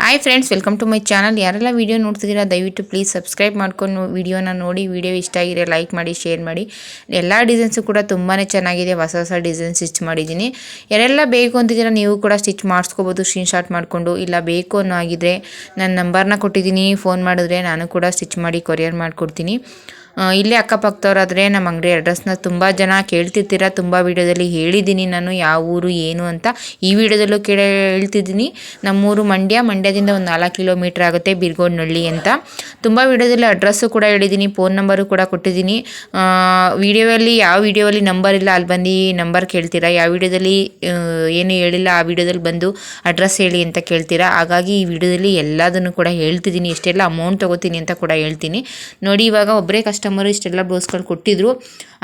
Hi friends welcome to my channel ಯಾರೆಲ್ಲ video ನೋಡ್ತಿದ್ದೀರಾ, ದಯವಿಟ್ಟು ಪ್ಲೀಸ್ ಸಬ್ಸ್ಕ್ರೈಬ್ ಮಾಡ್ಕೊಂಡು ವಿಡಿಯೋನ ನೋಡಿ ವೀಡಿಯೋ ಇಷ್ಟ ಆಗಿದೆ ಲೈಕ್ ಮಾಡಿ ಶೇರ್ ಮಾಡಿ. ಎಲ್ಲ ಡಿಸೈನ್ಸು ಕೂಡ ತುಂಬಾ ಚೆನ್ನಾಗಿದೆ. ಹೊಸ ಹೊಸ ಡಿಸೈನ್ ಸ್ಟಿಚ್ ಮಾಡಿದ್ದೀನಿ. ಯಾರೆಲ್ಲ ಬೇಕು ಅಂತಿದ್ದೀರಾ, ನೀವು ಕೂಡ ಸ್ಟಿಚ್ ಮಾಡಿಸ್ಕೋಬೋದು ಸ್ಕ್ರೀನ್ಶಾಟ್ ಮಾಡಿಕೊಂಡು. ಇಲ್ಲ ಬೇಕು ಅನ್ನೋ ಆಗಿದ್ರೆ ನನ್ನ ನಂಬರ್ನ ಕೊಟ್ಟಿದ್ದೀನಿ. ಫೋನ್ ಮಾಡಿದ್ರೆ ನಾನು ಕೂಡ ಸ್ಟಿಚ್ ಮಾಡಿ ಕೊರಿಯರ್ ಮಾಡಿಕೊಡ್ತೀನಿ. ಇಲ್ಲೇ ಅಕ್ಕಪಕ್ಕದವ್ರಾದರೆ ನಮ್ಮ ಅಂಗಡಿ ಅಡ್ರೆಸ್ನ ತುಂಬ ಜನ ಕೇಳ್ತಿರ್ತೀರ, ತುಂಬ ವೀಡಿಯೋದಲ್ಲಿ ಹೇಳಿದ್ದೀನಿ ನಾನು ಯಾವ ಊರು, ಏನು ಅಂತ. ಈ ವಿಡಿಯೋದಲ್ಲೂ ಕೇಳ, ಹೇಳ್ತಿದ್ದೀನಿ. ನಮ್ಮೂರು ಮಂಡ್ಯ, ಮಂಡ್ಯದಿಂದ ಒಂದು ನಾಲ್ಕು ಕಿಲೋಮೀಟ್ರ್ ಆಗುತ್ತೆ ಬಿರ್ಗೋಡ್ನಹಳ್ಳಿ ಅಂತ. ತುಂಬ ವಿಡಿಯೋದಲ್ಲಿ ಅಡ್ರೆಸ್ಸು ಕೂಡ ಹೇಳಿದ್ದೀನಿ ಫೋನ್ ನಂಬರು ಕೂಡ ಕೊಟ್ಟಿದ್ದೀನಿ. ವಿಡಿಯೋದಲ್ಲಿ ಯಾವ ವಿಡಿಯೋದಲ್ಲಿ ನಂಬರ್ ಇಲ್ಲ, ಅಲ್ಲಿ ಬಂದು ನಂಬರ್ ಕೇಳ್ತೀರಾ, ಯಾವ ವಿಡಿಯೋದಲ್ಲಿ ಏನು ಹೇಳಿಲ್ಲ, ಆ ವಿಡಿಯೋದಲ್ಲಿ ಬಂದು ಅಡ್ರೆಸ್ ಹೇಳಿ ಅಂತ ಕೇಳ್ತೀರಾ. ಹಾಗಾಗಿ ಈ ವಿಡಿಯೋದಲ್ಲಿ ಎಲ್ಲದನ್ನು ಕೂಡ ಹೇಳ್ತಿದ್ದೀನಿ, ಇಷ್ಟೆಲ್ಲ ಅಮೌಂಟ್ ತೊಗೋತೀನಿ ಅಂತ ಕೂಡ ಹೇಳ್ತೀನಿ. ನೋಡಿ, ಇವಾಗ ಒಬ್ಬರೇ ಕಸ್ಟಮರು ಇಷ್ಟೆಲ್ಲ ಬ್ಲೌಸ್ಗಳು ಕೊಟ್ಟಿದ್ರು.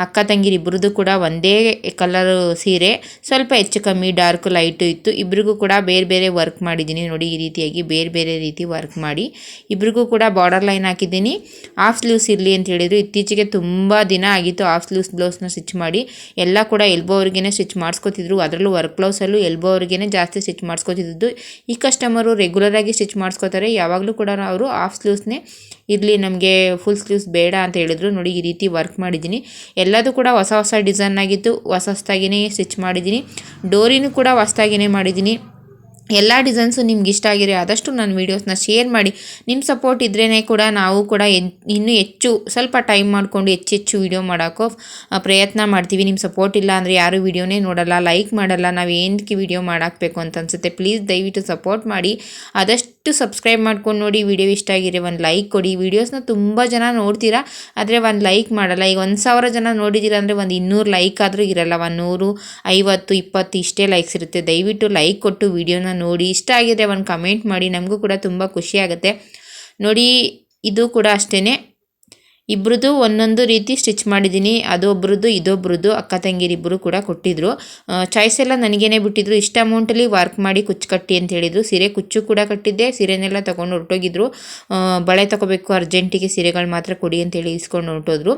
ಅಕ್ಕ ತಂಗಿರು ಇಬ್ಬರದ್ದು ಕೂಡ ಒಂದೇ ಕಲರ್ ಸೀರೆ. ಸ್ವಲ್ಪ ಹೆಚ್ಚು ಕಮ್ಮಿ ಡಾರ್ಕ್ ಲೈಟು ಇತ್ತು. ಇಬ್ರಿಗೂ ಕೂಡ ಬೇರೆ ಬೇರೆ ವರ್ಕ್ ಮಾಡಿದ್ದೀನಿ ನೋಡಿ ಈ ರೀತಿಯಾಗಿ ಬೇರೆ ಬೇರೆ ರೀತಿ ವರ್ಕ್ ಮಾಡಿ. ಇಬ್ರಿಗೂ ಕೂಡ ಬಾರ್ಡರ್ ಲೈನ್ ಹಾಕಿದ್ದೀನಿ. ಹಾಫ್ ಸ್ಲೀವ್ಸ್ ಇರಲಿ ಅಂತ ಹೇಳಿದ್ರು. ಇತ್ತೀಚೆಗೆ ತುಂಬ ದಿನ ಆಗಿತ್ತು ಹಾಫ್ ಸ್ಲೀವ್ಸ್ ಬ್ಲೌಸ್ನ ಸ್ಟಿಚ್ ಮಾಡಿ. ಎಲ್ಲ ಕೂಡ ಎಲ್ಬೋ ಅವ್ರಿಗೇ ಸ್ಟಿಚ್ ಮಾಡಿಸ್ಕೊತಿದ್ರು. ಅದರಲ್ಲೂ ವರ್ಕ್ ಬ್ಲೌಸಲ್ಲೂ ಎಲ್ಬೋ ಅವ್ರಿಗೇ ಜಾಸ್ತಿ ಸ್ಟಿಚ್ ಮಾಡಿಸ್ಕೊತಿದ್ದು ಈ ಕಸ್ಟಮರು ರೆಗ್ಯುಲರಾಗಿ ಸ್ಟಿಚ್ ಮಾಡಿಸ್ಕೋತಾರೆ. ಯಾವಾಗಲೂ ಕೂಡ ಅವರು ಹಾಫ್ ಸ್ಲೀವ್ಸ್ನೇ ಇರಲಿ, ನಮಗೆ ಫುಲ್ ಸ್ಲೀವ್ಸ್ ಬೇಡ ಅಂತ ಹೇಳಿದ್ರು. ನೋಡಿ, ಈ ರೀತಿ ವರ್ಕ್ ಮಾಡಿದ್ದೀನಿ. ಎಲ್ಲದೂ ಕೂಡ ಹೊಸ ಹೊಸ ಡಿಸೈನ್ ಆಗಿತ್ತು. ಹೊಸ ಹೊಸದಾಗಿಯೇ ಸ್ಟಿಚ್ ಮಾಡಿದ್ದೀನಿ. ಡೋರಿನೂ ಕೂಡ ಹೊಸ್ದಾಗಿಯೇ ಮಾಡಿದ್ದೀನಿ. ಎಲ್ಲ ಡಿಸೈನ್ಸು ನಿಮ್ಗೆ ಇಷ್ಟ ಆಗಿರೋ ಆದಷ್ಟು ನಾನು ವೀಡಿಯೋಸ್ನ ಶೇರ್ ಮಾಡಿ. ನಿಮ್ಮ ಸಪೋರ್ಟ್ ಇದ್ರೇ ಕೂಡ ನಾವು ಕೂಡ ಇನ್ನೂ ಹೆಚ್ಚು, ಸ್ವಲ್ಪ ಟೈಮ್ ಮಾಡಿಕೊಂಡು ಹೆಚ್ಚು ಹೆಚ್ಚು ವೀಡಿಯೋ ಮಾಡೋಕ್ಕೋ ಪ್ರಯತ್ನ ಮಾಡ್ತೀವಿ. ನಿಮ್ಮ ಸಪೋರ್ಟ್ ಇಲ್ಲ ಅಂದರೆ ಯಾರೂ ವೀಡಿಯೋನೇ ನೋಡಲ್ಲ ಲೈಕ್ ಮಾಡಲ್ಲ, ನಾವು ಏನಕ್ಕೆ ವೀಡಿಯೋ ಮಾಡಾಕಬೇಕು ಅಂತ ಅನ್ಸುತ್ತೆ. ಪ್ಲೀಸ್ ದಯವಿಟ್ಟು ಸಪೋರ್ಟ್ ಮಾಡಿ. ಆದಷ್ಟು ಸಬ್ಸ್ಕ್ರೈಬ್ ಮಾಡ್ಕೊಂಡು ನೋಡಿ ವೀಡಿಯೋ ಇಷ್ಟ ಆಗಿರೋ ಒಂದು ಲೈಕ್ ಕೊಡಿ. ವೀಡಿಯೋಸ್ನ ತುಂಬ ಜನ ನೋಡ್ತೀರಾ, ಆದರೆ ಒಂದು ಲೈಕ್ ಮಾಡಲ್ಲ. ಈಗ ಒಂದು ಸಾವಿರ ಜನ ನೋಡಿದ್ದೀರ ಅಂದರೆ ಒಂದು ಇನ್ನೂರು ಲೈಕ್ ಆದರೂ ಇರಲ್ಲ. ಒಂದು ನೂರು, ಐವತ್ತು, ಇಪ್ಪತ್ತು ಇಷ್ಟೇ ಲೈಕ್ಸ್ ಇರುತ್ತೆ. ದಯವಿಟ್ಟು ಲೈಕ್ ಕೊಟ್ಟು ವಿಡಿಯೋನ ನೋಡಿ, ಇಷ್ಟ ಆಗಿದೆ ಒಂದು ಕಮೆಂಟ್ ಮಾಡಿ, ನಮಗೂ ಕೂಡ ತುಂಬ ಖುಷಿ ಆಗುತ್ತೆ. ನೋಡಿ, ಇದು ಕೂಡ ಅಷ್ಟೇ ಇಬ್ರದ್ದು ಒಂದೊಂದು ರೀತಿ ಸ್ಟಿಚ್ ಮಾಡಿದ್ದೀನಿ. ಅದೊಬ್ರದ್ದು ಇದೊಬ್ರದ್ದು ಅಕ್ಕ ತಂಗಿರಿಬ್ಬರು ಕೂಡ ಕೊಟ್ಟಿದ್ರು. ಚಾಯ್ಸ್ ಎಲ್ಲ ನನಗೇನೆ ಬಿಟ್ಟಿದ್ರು. ಇಷ್ಟು ಅಮೌಂಟಲ್ಲಿ ವರ್ಕ್ ಮಾಡಿ ಕುಚ್ಚು ಕಟ್ಟಿ ಅಂತ ಹೇಳಿದ್ರು. ಸೀರೆ ಕುಚ್ಚು ಕೂಡ ಕಟ್ಟಿದ್ದೆ. ಸೀರೆನೆಲ್ಲ ತೊಗೊಂಡು ಹೊರಟೋಗಿದ್ರು. ಬಳೆ ತಗೋಬೇಕು ಅರ್ಜೆಂಟಿಗೆ ಸೀರೆಗಳು ಮಾತ್ರ ಕೊಡಿ ಅಂತೇಳಿ ಇಸ್ಕೊಂಡು ಹೊರಟೋದ್ರು.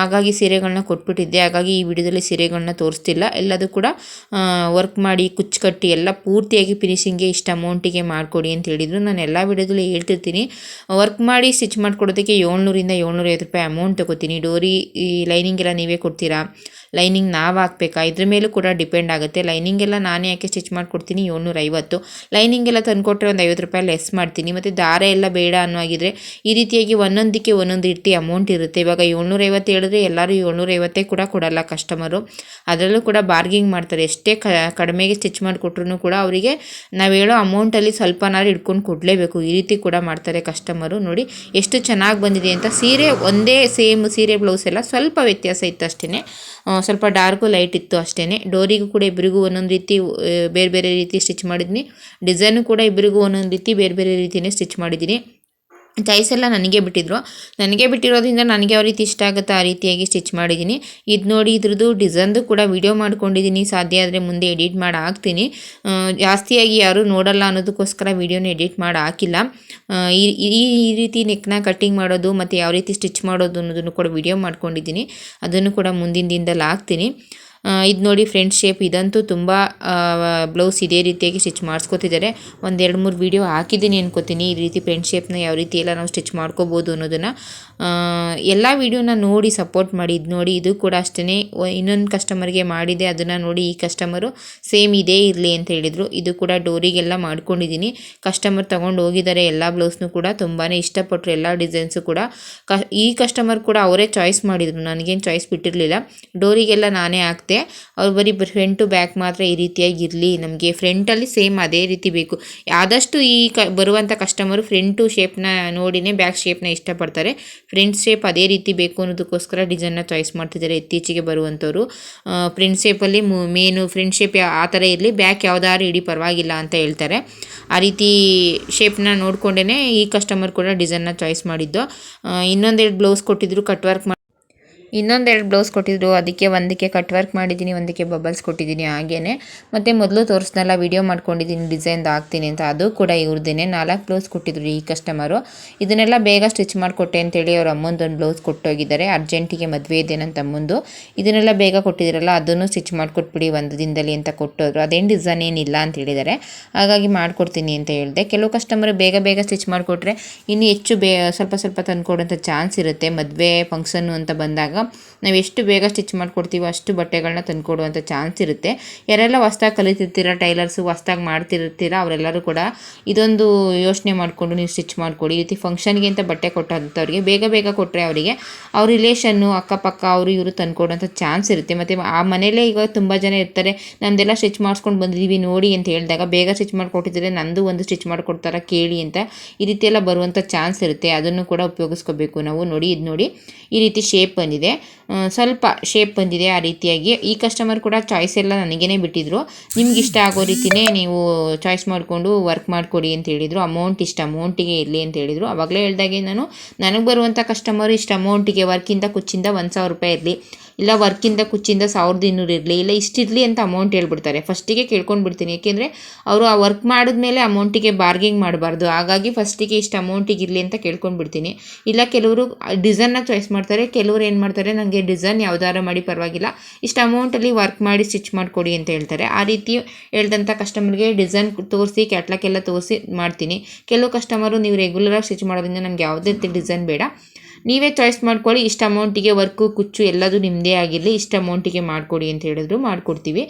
ಹಾಗಾಗಿ ಸೀರೆಗಳನ್ನ ಕೊಟ್ಬಿಟ್ಟಿದ್ದೆ. ಹಾಗಾಗಿ ಈ ವಿಡಿಯೋದಲ್ಲಿ ಸೀರೆಗಳನ್ನ ತೋರಿಸ್ತಿಲ್ಲ. ಎಲ್ಲದೂ ಕೂಡ ವರ್ಕ್ ಮಾಡಿ ಕುಚ್ಚು ಕಟ್ಟಿ ಎಲ್ಲ ಪೂರ್ತಿಯಾಗಿ ಫಿನಿಶಿಂಗ್ಗೆ ಇಷ್ಟು ಅಮೌಂಟಿಗೆ ಮಾಡಿಕೊಡಿ ಅಂತ ಹೇಳಿದ್ರು. ನಾನು ಎಲ್ಲ ವಿಡಿಯೋದಲ್ಲಿ ಹೇಳ್ತಿರ್ತೀನಿ. ವರ್ಕ್ ಮಾಡಿ ಸ್ಟಿಚ್ ಮಾಡಿಕೊಡೋದಕ್ಕೆ ಏಳ್ನೂರಿಂದ ಏಳ್ನೂರೈವತ್ತು ರೂಪಾಯಿ ಅಮೌಂಟ್ ತಗೋತೀನಿ. ಡೋರಿ, ಈ ಲೈನಿಂಗ್ ಎಲ್ಲ ನೀವೇ ಕೊಡ್ತೀರಾ? ಲೈನಿಂಗ್ ನಾವು ಹಾಕ್ಬೇಕಾ? ಇದ್ರ ಮೇಲೂ ಕೂಡ ಡಿಪೆಂಡ್ ಆಗುತ್ತೆ. ಲೈನಿಂಗ್ ಎಲ್ಲ ನಾನೇ ಯಾಕೆ ಸ್ಟಿಚ್ ಮಾಡಿಕೊಡ್ತೀನಿ? ಏಳ್ನೂರೈವತ್ತು. ಲೈನಿಂಗ್ ಎಲ್ಲ ತಂದುಕೊಟ್ರೆ ಒಂದು ಐವತ್ತು ರೂಪಾಯಿ ಲೆಸ್ ಮಾಡ್ತೀನಿ. ಮತ್ತು ದಾರ ಎಲ್ಲ ಬೇಡ ಅನ್ನೋ ಆಗಿದ್ರೆ ಈ ರೀತಿಯಾಗಿ ಒಂದೊಂದಕ್ಕೆ ಒಂದೊಂದು ರೀತಿ ಅಮೌಂಟ್ ಇರುತ್ತೆ. ಇವಾಗ ಏಳ್ನೂರೈವತ್ತು ಹೇಳಿದ್ರೆ ಎಲ್ಲರೂ ಏಳ್ನೂರೈವತ್ತೇ ಕೂಡ ಕೊಡಲ್ಲ ಕಸ್ಟಮರು ಅದರಲ್ಲೂ ಕೂಡ ಬಾರ್ಗಿಂಗ್ ಮಾಡ್ತಾರೆ. ಎಷ್ಟೇ ಕಡಿಮೆಗೆ ಸ್ಟಿಚ್ ಮಾಡಿಕೊಟ್ರು ಕೂಡ ಅವರಿಗೆ ನಾವು ಹೇಳೋ ಅಮೌಂಟಲ್ಲಿ ಸ್ವಲ್ಪನಾರು ಇಟ್ಕೊಂಡು ಕೊಡಲೇಬೇಕು. ಈ ರೀತಿ ಕೂಡ ಮಾಡ್ತಾರೆ ಕಸ್ಟಮರು ನೋಡಿ, ಎಷ್ಟು ಚೆನ್ನಾಗಿ ಬಂದಿದೆ ಅಂತ ಸೀರೆ ಒಂದೇ ಸೇಮ್ ಸೀರೆ ಬ್ಲೌಸ್ ಎಲ್ಲ ಸ್ವಲ್ಪ ವ್ಯತ್ಯಾಸ ಇತ್ತು ಅಷ್ಟೇ ಸ್ವಲ್ಪ ಡಾರ್ಕು ಲೈಟ್ ಇತ್ತು ಅಷ್ಟೇ ಡೋರಿಗೂ ಕೂಡ ಇಬ್ಬರಿಗೂ ಒಂದೊಂದು ರೀತಿ ಬೇರೆ ಬೇರೆ ರೀತಿ ಸ್ಟಿಚ್ ಮಾಡಿದ್ದೀನಿ ಡಿಸೈನು ಕೂಡ ಇಬ್ಬರಿಗೂ ಒಂದೊಂದು ರೀತಿ ಬೇರೆ ಬೇರೆ ರೀತಿಯೇ ಸ್ಟಿಚ್ ಮಾಡಿದ್ದೀನಿ. ಚಾಯ್ಸ್ ಎಲ್ಲ ನನಗೆ ಬಿಟ್ಟಿದ್ರು. ನನಗೆ ಬಿಟ್ಟಿರೋದ್ರಿಂದ ನನಗೆ ಯಾವ ರೀತಿ ಇಷ್ಟ ಆಗುತ್ತೆ ಆ ರೀತಿಯಾಗಿ ಸ್ಟಿಚ್ ಮಾಡಿದ್ದೀನಿ. ಇದು ನೋಡಿ ಇದ್ರದ್ದು ಡಿಸೈನ್ದು ಕೂಡ ವಿಡಿಯೋ ಮಾಡ್ಕೊಂಡಿದ್ದೀನಿ. ಸಾಧ್ಯ ಆದರೆ ಮುಂದೆ ಎಡಿಟ್ ಮಾಡಿ ಹಾಕ್ತೀನಿ. ಜಾಸ್ತಿಯಾಗಿ ಯಾರೂ ನೋಡಲ್ಲ ಅನ್ನೋದಕ್ಕೋಸ್ಕರ ವೀಡಿಯೋನ ಎಡಿಟ್ ಮಾಡಿ ಹಾಕಿಲ್ಲ. ಈ ಈ ಈ ರೀತಿ ನೆಕ್ನ ಕಟ್ಟಿಂಗ್ ಮಾಡೋದು ಮತ್ತು ಯಾವ ರೀತಿ ಸ್ಟಿಚ್ ಮಾಡೋದು ಅನ್ನೋದನ್ನು ಕೂಡ ವಿಡಿಯೋ ಮಾಡ್ಕೊಂಡಿದ್ದೀನಿ. ಅದನ್ನು ಕೂಡ ಮುಂದಿನ ದಿನದಲ್ಲಿ ಹಾಕ್ತೀನಿ. ಇದು ನೋಡಿ ಫ್ರೆಂಡ್ ಶೇಪ್ ಇದಂತೂ ತುಂಬ ಬ್ಲೌಸ್ ಇದೇ ರೀತಿಯಾಗಿ ಸ್ಟಿಚ್ ಮಾಡಿಸ್ಕೊತಿದ್ದಾರೆ. ಒಂದು ಎರಡು ಮೂರು ವೀಡಿಯೋ ಹಾಕಿದ್ದೀನಿ ಅನ್ಕೋತೀನಿ. ಈ ರೀತಿ ಫ್ರೆಂಡ್ ಶೇಪ್ನ ಯಾವ ರೀತಿ ಎಲ್ಲ ನಾವು ಸ್ಟಿಚ್ ಮಾಡ್ಕೋಬೋದು ಅನ್ನೋದನ್ನು. ಎಲ್ಲ ವೀಡಿಯೋನ ನೋಡಿ ಸಪೋರ್ಟ್ ಮಾಡಿ. ಇದು ನೋಡಿ, ಇದು ಕೂಡ ಅಷ್ಟೇ ಇನ್ನೊಂದು ಕಸ್ಟಮರ್ಗೆ ಮಾಡಿದೆ, ಅದನ್ನು ನೋಡಿ ಈ ಕಸ್ಟಮರು ಸೇಮ್ ಇದೇ ಇರಲಿ ಅಂತ ಹೇಳಿದರು. ಇದು ಕೂಡ ಡೋರಿಗೆಲ್ಲ ಮಾಡ್ಕೊಂಡಿದ್ದೀನಿ. ಕಸ್ಟಮರ್ ತೊಗೊಂಡು ಹೋಗಿದ್ದಾರೆ. ಎಲ್ಲ ಬ್ಲೌಸ್ನು ಕೂಡ ತುಂಬಾ ಇಷ್ಟಪಟ್ಟರು ಎಲ್ಲ ಡಿಸೈನ್ಸು ಕೂಡ. ಈ ಕಸ್ಟಮರ್ ಕೂಡ ಅವರೇ ಚಾಯ್ಸ್ ಮಾಡಿದರು. ನನಗೇನು ಚಾಯ್ಸ್ ಬಿಟ್ಟಿರಲಿಲ್ಲ. ಡೋರಿಗೆಲ್ಲ ನಾನೇ ಹಾಕ್ತೆ ಅವ್ರು ಬರೀ ಫ್ರಂಟು ಬ್ಯಾಕ್ ಮಾತ್ರ ಈ ರೀತಿಯಾಗಿ ಇರಲಿ ನಮಗೆ ಫ್ರಂಟಲ್ಲಿ ಸೇಮ್ ಅದೇ ರೀತಿ ಬೇಕು. ಆದಷ್ಟು ಈ ಕ ಬರುವಂಥ ಕಸ್ಟಮರು ಫ್ರಂಟು ಶೇಪ್ನ ನೋಡಿನೇ ಬ್ಯಾಕ್ ಶೇಪ್ನ ಇಷ್ಟಪಡ್ತಾರೆ. ಫ್ರಂಟ್ ಶೇಪ್ ಅದೇ ರೀತಿ ಬೇಕು ಅನ್ನೋದಕ್ಕೋಸ್ಕರ ಡಿಸೈನ್ನ ಚಾಯ್ಸ್ ಮಾಡ್ತಿದ್ದಾರೆ ಇತ್ತೀಚೆಗೆ ಬರುವಂಥವ್ರು ಫ್ರಂಟ್ ಶೇಪಲ್ಲಿ ಮೇನು ಫ್ರಂಟ್ ಶೇಪ್ ಆ ಥರ ಇರಲಿ ಬ್ಯಾಕ್ ಯಾವ್ದಾದ್ರು ಇಡೀ ಪರವಾಗಿಲ್ಲ ಅಂತ ಹೇಳ್ತಾರೆ. ಆ ರೀತಿ ಶೇಪ್ನ ನೋಡಿಕೊಂಡೇ ಈ ಕಸ್ಟಮರ್ ಕೂಡ ಡಿಸೈನ್ನ ಚಾಯ್ಸ್ ಮಾಡಿದ್ದು. ಇನ್ನೊಂದೆರಡು ಬ್ಲೌಸ್ ಕೊಟ್ಟಿದ್ರು ಕಟ್ ವರ್ಕ್ ಇನ್ನೊಂದೆರಡು ಬ್ಲೌಸ್ ಕೊಟ್ಟಿದ್ರು. ಅದಕ್ಕೆ ಒಂದಕ್ಕೆ ಕಟ್ ವರ್ಕ್ ಮಾಡಿದ್ದೀನಿ ಒಂದಕ್ಕೆ ಬಬಲ್ಸ್ ಕೊಟ್ಟಿದ್ದೀನಿ ಹಾಗೇ ಮತ್ತು ಮೊದಲು ತೋರಿಸ್ನಲ್ಲ ವಿಡಿಯೋ ಮಾಡ್ಕೊಂಡಿದ್ದೀನಿ ಡಿಸೈನ್ದು ಹಾಕ್ತೀನಿ ಅಂತ. ಅದು ಕೂಡ ಇವ್ರದ್ದೇನೆ ನಾಲ್ಕು ಬ್ಲೌಸ್ ಕೊಟ್ಟಿದ್ರು ಈ ಕಸ್ಟಮರು ಇದನ್ನೆಲ್ಲ ಬೇಗ ಸ್ಟಿಚ್ ಮಾಡಿಕೊಟ್ಟೆ ಅಂತೇಳಿ ಅವ್ರ ಅಮ್ಮಂದೊಂದು ಬ್ಲೌಸ್ ಕೊಟ್ಟೋಗಿದ್ದಾರೆ. ಅರ್ಜೆಂಟಿಗೆ ಮದುವೆ ಇದೆ ನನ್ನ ತಮ್ಮಂದು. ಇದನ್ನೆಲ್ಲ ಬೇಗ ಕೊಟ್ಟಿದ್ರಲ್ಲ, ಅದನ್ನು ಸ್ಟಿಚ್ ಮಾಡಿಕೊಟ್ಬಿಡಿ ಒಂದು ದಿನದಲ್ಲಿ ಅಂತ ಕೊಟ್ಟೋದ್ರು. ಅದೇನು ಡಿಸೈನ್ ಏನಿಲ್ಲ ಅಂತ ಹೇಳಿದ್ದಾರೆ. ಹಾಗಾಗಿ ಮಾಡಿಕೊಡ್ತೀನಿ ಅಂತ ಹೇಳಿದೆ. ಕೆಲವು ಕಸ್ಟಮರ್ ಬೇಗ ಬೇಗ ಸ್ಟಿಚ್ ಮಾಡಿಕೊಟ್ರೆ ಇನ್ನು ಹೆಚ್ಚು ಬೇ, ಸ್ವಲ್ಪ ಸ್ವಲ್ಪ ತಂದುಕೊಡೋಂಥ ಚಾನ್ಸ್ ಇರುತ್ತೆ. ಮದುವೆ ಫಂಕ್ಷನ್ನು ಅಂತ ಬಂದಾಗ ನಾವು ಎಷ್ಟು ಬೇಗ ಸ್ಟಿಚ್ ಮಾಡಿಕೊಡ್ತೀವೋ ಅಷ್ಟು ಬಟ್ಟೆಗಳನ್ನ ತಂದುಕೊಡುವಂಥ ಚಾನ್ಸ್ ಇರುತ್ತೆ. ಯಾರೆಲ್ಲ ಹೊಸ್ದಾಗಿ ಕಲಿತಿರ್ತೀರ, ಟೈಲರ್ಸು ಹೊಸ್ದಾಗಿ ಮಾಡ್ತಿರ್ತೀರ, ಅವರೆಲ್ಲರೂ ಕೂಡ ಇದೊಂದು ಯೋಚನೆ ಮಾಡಿಕೊಂಡು ನೀವು ಸ್ಟಿಚ್ ಮಾಡಿಕೊಡಿ. ಈ ರೀತಿ ಫಂಕ್ಷನ್ಗೆ ಅಂತ ಬಟ್ಟೆ ಕೊಟ್ಟಂಥವ್ರಿಗೆ ಬೇಗ ಬೇಗ ಕೊಟ್ಟರೆ ಅವರಿಗೆ ಅವ್ರ ರಿಲೇಷನ್ನು, ಅಕ್ಕಪಕ್ಕ ಅವರು ಇವರು ತಂದುಕೊಡುವಂಥ ಚಾನ್ಸ್ ಇರುತ್ತೆ. ಮತ್ತು ಆ ಮನೇಲೇ ಈಗ ತುಂಬ ಜನ ಇರ್ತಾರೆ, ನಮ್ದೆಲ್ಲ ಸ್ಟಿಚ್ ಮಾಡಿಸ್ಕೊಂಡು ಬಂದಿದ್ದೀವಿ ನೋಡಿ ಅಂತ ಹೇಳಿದಾಗ ಬೇಗ ಸ್ಟಿಚ್ ಮಾಡಿಕೊಟ್ಟಿದ್ರೆ ನಂದು ಒಂದು ಸ್ಟಿಚ್ ಮಾಡಿಕೊಡ್ತಾರ, ಕೇಳಿ ಅಂತ ಈ ರೀತಿ ಎಲ್ಲ ಬರುವಂಥ ಚಾನ್ಸ್ ಇರುತ್ತೆ. ಅದನ್ನು ಕೂಡ ಉಪಯೋಗಿಸ್ಕೋಬೇಕು ನಾವು. ನೋಡಿ ಇದು ನೋಡಿ ಈ ರೀತಿ ಶೇಪ್ ಬಂದಿದೆ. ಆ, ಸ್ವಲ್ಪ ಶೇಪ್ ಬಂದಿದೆ ಆ ರೀತಿಯಾಗಿ. ಈ ಕಸ್ಟಮರ್ ಕೂಡ ಚಾಯ್ಸ್ ಎಲ್ಲ ನನಗೇ ಬಿಟ್ಟಿದ್ರು. ನಿಮ್ಗೆ ಇಷ್ಟ ಆಗೋ ರೀತಿಯೇ ನೀವು ಚಾಯ್ಸ್ ಮಾಡಿಕೊಂಡು ವರ್ಕ್ ಮಾಡಿಕೊಡಿ ಅಂತ ಹೇಳಿದರು. ಅಮೌಂಟ್ ಇಷ್ಟ ಅಮೌಂಟಿಗೆ ಇರಲಿ ಅಂತ ಹೇಳಿದರು. ಅವಾಗಲೇ ಹೇಳಿದಾಗೆ ನಾನು ನನಗೆ ಬರುವಂಥ ಕಸ್ಟಮರ್ ಇಷ್ಟು ಅಮೌಂಟಿಗೆ ವರ್ಕಿಂದ ಕುಚ್ಚಿಂದ ಒಂದು ಸಾವಿರ ರೂಪಾಯಿ ಇರಲಿ. ಇಲ್ಲ ವರ್ಕಿಂದ ಕುಚ್ಚಿಂದ ಸಾವಿರದ ಇನ್ನೂರು ಇರಲಿ. ಇಲ್ಲ ಇಷ್ಟಿರಲಿ ಅಂತ ಅಮೌಂಟ್ ಹೇಳ್ಬಿಡ್ತಾರೆ. ಫಸ್ಟಿಗೆ ಕೇಳ್ಕೊಂಡು ಬಿಡ್ತೀನಿ. ಯಾಕೆಂದರೆ ಅವರು ಆ ವರ್ಕ್ ಮಾಡಿದ್ಮೇಲೆ ಅಮೌಂಟಿಗೆ ಬಾರ್ಗಿಂಗ್ ಮಾಡಬಾರ್ದು. ಹಾಗಾಗಿ ಫಸ್ಟಿಗೆ ಇಷ್ಟು ಅಮೌಂಟಿಗೆ ಇರಲಿ ಅಂತ ಕೇಳ್ಕೊಂಡು ಬಿಡ್ತೀನಿ. ಇಲ್ಲ ಕೆಲವರು ಡಿಸೈನ್ನ ಚಾಯ್ಸ್ ಮಾಡ್ತಾರೆ. ಕೆಲವರು ಏನು ಮಾಡ್ತಾರೆ? ನನಗೆ ಡಿಸೈನ್ ಯಾವ್ದಾರ ಮಾಡಿ, ಪರವಾಗಿಲ್ಲ. ಇಷ್ಟು ಅಮೌಂಟಲ್ಲಿ ವರ್ಕ್ ಮಾಡಿ ಸ್ಟಿಚ್ ಮಾಡಿಕೊಡಿ ಅಂತ ಹೇಳ್ತಾರೆ. ಆ ರೀತಿ ಹೇಳ್ದಂಥ ಕಸ್ಟಮರ್ಗೆ ಡಿಸೈನ್ ತೋರಿಸಿ ಕ್ಯಾಟ್ಲಾಕ್ ಎಲ್ಲ ತೋರಿಸಿ ಮಾಡ್ತೀನಿ. ಕೆಲವು ಕಸ್ಟಮರು ನೀವು ರೆಗ್ಯುಲರಾಗಿ ಸ್ಟಿಚ್ ಮಾಡೋದ್ರಿಂದ ನಮ್ಗೆ ಯಾವುದೇ ರೀತಿ ಡಿಸೈನ್ ಬೇಡ. ನೀವೇ ಚಾಯ್ಸ್ ಮಾಡ್ಕೊಳ್ಳಿ, ಇಷ್ಟು ಅಮೌಂಟಿಗೆ ವರ್ಕು ಕುಚ್ಚು ಎಲ್ಲದೂ ನಿಮ್ಮದೇ ಆಗಿರಲಿ, ಇಷ್ಟು ಅಮೌಂಟಿಗೆ ಮಾಡಿಕೊಡಿ ಅಂತ ಹೇಳಿದ್ರು, ಮಾಡಿಕೊಡ್ತೀವಿ.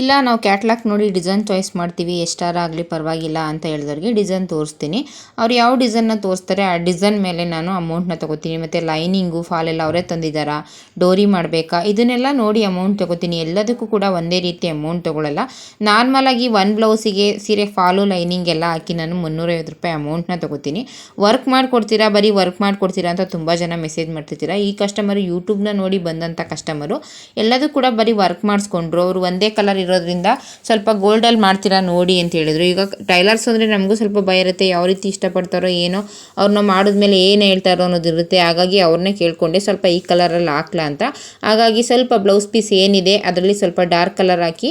ಇಲ್ಲ, ನಾವು ಕ್ಯಾಟ್ಲಾಕ್ ನೋಡಿ ಡಿಸೈನ್ ಚಾಯ್ಸ್ ಮಾಡ್ತೀವಿ, ಎಷ್ಟಾರ ಆಗಲಿ ಪರವಾಗಿಲ್ಲ ಅಂತ ಹೇಳಿದವ್ರಿಗೆ ಡಿಸೈನ್ ತೋರಿಸ್ತೀನಿ. ಅವ್ರು ಯಾವ ಡಿಸೈನ್ನ ತೋರಿಸ್ತಾರೆ, ಆ ಡಿಸೈನ್ ಮೇಲೆ ನಾನು ಅಮೌಂಟ್ನ ತೊಗೋತೀನಿ. ಮತ್ತು ಲೈನಿಂಗು ಫಾಲ್ ಎಲ್ಲ ಅವರೇ ತಂದಿದ್ದಾರಾ? ಡೋರಿ ಮಾಡಬೇಕಾ? ಇದನ್ನೆಲ್ಲ ನೋಡಿ ಅಮೌಂಟ್ ತೊಗೋತೀನಿ. ಎಲ್ಲದಕ್ಕೂ ಕೂಡ ಒಂದೇ ರೀತಿ ಅಮೌಂಟ್ ತೊಗೊಳ್ಳಲ್ಲ ನಾರ್ಮಲಾಗಿ ಒನ್ ಬ್ಲೌಸಿಗೆ ಸೀರೆ ಫಾಲು ಲೈನಿಂಗ್ ಎಲ್ಲ ಹಾಕಿ ನಾನು ಮುನ್ನೂರೈವತ್ತು ರೂಪಾಯಿ ಅಮೌಂಟ್ನ ತೊಗೋತೀನಿ. ವರ್ಕ್ ಮಾಡಿಕೊಡ್ತೀರಾ? ಬರೀ ವರ್ಕ್ ಮಾಡಿಕೊಡ್ತೀರಾ ಅಂತ ತುಂಬ ಜನ ಮೆಸೇಜ್ ಮಾಡ್ತಿರ್ತೀರಾ ಈ ಕಸ್ಟಮರು ಯೂಟ್ಯೂಬ್ನ ನೋಡಿ ಬಂದಂಥ ಕಸ್ಟಮರು ಎಲ್ಲದೂ ಕೂಡ ಬರೀ ವರ್ಕ್ ಮಾಡಿಸ್ಕೊಂಡ್ರು. ಅವರು ಒಂದೇ ಕಲರ್ ಇರೋದ್ರಿಂದ ಸ್ವಲ್ಪ ಗೋಲ್ಡಲ್ಲಿ ಮಾಡ್ತೀರಾ ನೋಡಿ ಅಂತ ಹೇಳಿದ್ರು. ಈಗ ಟೈಲರ್ಸ್ ಅಂದರೆ ನಮಗೂ ಸ್ವಲ್ಪ ಭಯ ಇರುತ್ತೆ, ಯಾವ ರೀತಿ ಇಷ್ಟಪಡ್ತಾರೋ ಏನೋ ಅವ್ರನ್ನ ಮಾಡಿದ್ಮೇಲೆ ಏನು ಹೇಳ್ತಾರೋ ಅನ್ನೋದು ಇರುತ್ತೆ. ಹಾಗಾಗಿ ಅವ್ರನ್ನೇ ಕೇಳಿಕೊಂಡೆ, ಸ್ವಲ್ಪ ಈ ಕಲರಲ್ಲಿ ಹಾಕ್ಲಾ ಅಂತ. ಹಾಗಾಗಿ ಸ್ವಲ್ಪ ಬ್ಲೌಸ್ ಪೀಸ್ ಏನಿದೆ, ಅದರಲ್ಲಿ ಸ್ವಲ್ಪ ಡಾರ್ಕ್ ಕಲರ್ ಹಾಕಿ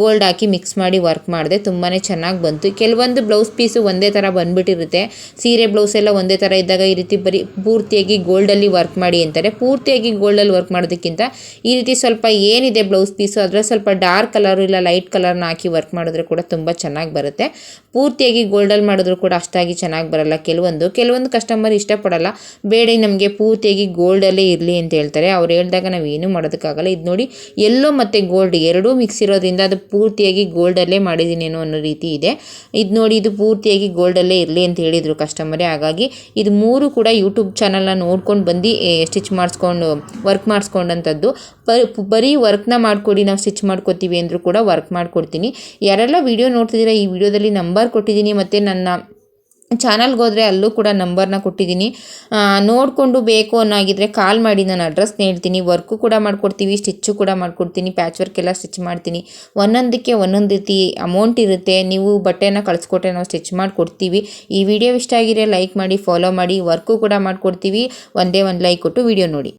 ಗೋಲ್ಡ್ ಹಾಕಿ ಮಿಕ್ಸ್ ಮಾಡಿ ವರ್ಕ್ ಮಾಡಿದೆ. ತುಂಬಾ ಚೆನ್ನಾಗಿ ಬಂತು. ಕೆಲವೊಂದು ಬ್ಲೌಸ್ ಪೀಸು ಒಂದೇ ಥರ ಬಂದ್ಬಿಟ್ಟಿರುತ್ತೆ. ಸೀರೆ ಬ್ಲೌಸ್ ಎಲ್ಲ ಒಂದೇ ಥರ ಇದ್ದಾಗ ಈ ರೀತಿ ಬರೀ ಪೂರ್ತಿಯಾಗಿ ಗೋಲ್ಡಲ್ಲಿ ವರ್ಕ್ ಮಾಡಿ ಅಂತಾರೆ. ಪೂರ್ತಿಯಾಗಿ ಗೋಲ್ಡಲ್ಲಿ ವರ್ಕ್ ಮಾಡೋದಕ್ಕಿಂತ ಈ ರೀತಿ ಸ್ವಲ್ಪ ಏನಿದೆ ಬ್ಲೌಸ್ ಪೀಸು ಅದರಲ್ಲಿ ಸ್ವಲ್ಪ ಡಾರ್ಕ್ ಕಲರು ಇಲ್ಲ ಲೈಟ್ ಕಲರ್ನ ಹಾಕಿ ವರ್ಕ್ ಮಾಡಿದ್ರೆ ಕೂಡ ತುಂಬ ಚೆನ್ನಾಗಿ ಬರುತ್ತೆ. ಪೂರ್ತಿಯಾಗಿ ಗೋಲ್ಡಲ್ಲಿ ಮಾಡಿದ್ರು ಕೂಡ ಅಷ್ಟಾಗಿ ಚೆನ್ನಾಗಿ ಬರಲ್ಲ. ಕೆಲವೊಂದು ಕೆಲವೊಂದು ಕಸ್ಟಮರ್ ಇಷ್ಟಪಡಲ್ಲ. ಬೇಡ ನಮಗೆ ಪೂರ್ತಿಯಾಗಿ ಗೋಲ್ಡಲ್ಲೇ ಇರಲಿ ಅಂತ ಹೇಳ್ತಾರೆ. ಅವ್ರು ಹೇಳಿದಾಗ ನಾವು ಏನೂ ಮಾಡೋದಕ್ಕಾಗಲ್ಲ. ಇದು ನೋಡಿ ಎಲ್ಲೋ ಮತ್ತು ಗೋಲ್ಡ್ ಎರಡೂ ಮಿಕ್ಸ್ ಇರೋದ್ರಿಂದ ಅದು ಪೂರ್ತಿಯಾಗಿ ಗೋಲ್ಡಲ್ಲೇ ಮಾಡಿದ್ದೀನೇನೋ ಅನ್ನೋ ರೀತಿ ಇದೆ. ಇದು ನೋಡಿ ಇದು ಪೂರ್ತಿಯಾಗಿ ಗೋಲ್ಡಲ್ಲೇ ಇರಲಿ ಅಂತ ಹೇಳಿದರು ಕಸ್ಟಮರೇ ಹಾಗಾಗಿ ಇದು ಮೂರು ಕೂಡ ಯೂಟ್ಯೂಬ್ ಚಾನಲ್ನ ನೋಡ್ಕೊಂಡು ಬಂದು ಸ್ಟಿಚ್ ಮಾಡಿಸ್ಕೊಂಡು ವರ್ಕ್ ಮಾಡಿಸ್ಕೊಂಡಂಥದ್ದು ಬರೀ ವರ್ಕ್ನ ಮಾಡಿಕೊಡಿ, ನಾವು ಸ್ಟಿಚ್ ಮಾಡ್ಕೊತೀವಿ ಅಂದರೂ ಕೂಡ ವರ್ಕ್ ಮಾಡಿಕೊಡ್ತೀನಿ. ಯಾರೆಲ್ಲ ವಿಡಿಯೋ ನೋಡ್ತಿದ್ದೀರಾ, ಈ ವಿಡಿಯೋದಲ್ಲಿ ನಂಬರ್ ಕೊಟ್ಟಿದ್ದೀನಿ ಮತ್ತು ನನ್ನ ಚಾನಲ್ಗೆ ಹೋದರೆ ಅಲ್ಲೂ ಕೂಡ ನಂಬರ್ನ ಕೊಟ್ಟಿದ್ದೀನಿ. ನೋಡಿಕೊಂಡು ಬೇಕು ಅನ್ನೋಗಿದ್ರೆ ಕಾಲ್ ಮಾಡಿ ನಾನು ಅಡ್ರೆಸ್ನ ಹೇಳ್ತೀನಿ. ವರ್ಕು ಕೂಡ ಮಾಡಿಕೊಡ್ತೀವಿ ಸ್ಟಿಚ್ಚು ಕೂಡ ಮಾಡಿಕೊಡ್ತೀನಿ ಪ್ಯಾಚ್ ವರ್ಕ್ ಎಲ್ಲ ಸ್ಟಿಚ್ ಮಾಡ್ತೀನಿ. ಒಂದೊಂದಕ್ಕೆ ಒಂದೊಂದು ರೀತಿ ಅಮೌಂಟ್ ಇರುತ್ತೆ. ನೀವು ಬಟ್ಟೆನ ಕಳಿಸ್ಕೊಟ್ರೆ ನಾವು ಸ್ಟಿಚ್ ಮಾಡಿಕೊಡ್ತೀವಿ. ಈ ವಿಡಿಯೋ ಇಷ್ಟ ಆಗಿದ್ರೆ ಲೈಕ್ ಮಾಡಿ ಫಾಲೋ ಮಾಡಿ ವರ್ಕು ಕೂಡ ಮಾಡಿಕೊಡ್ತೀವಿ. ಒಂದೇ ಒಂದು ಲೈಕ್ ಕೊಟ್ಟು ವಿಡಿಯೋ ನೋಡಿ.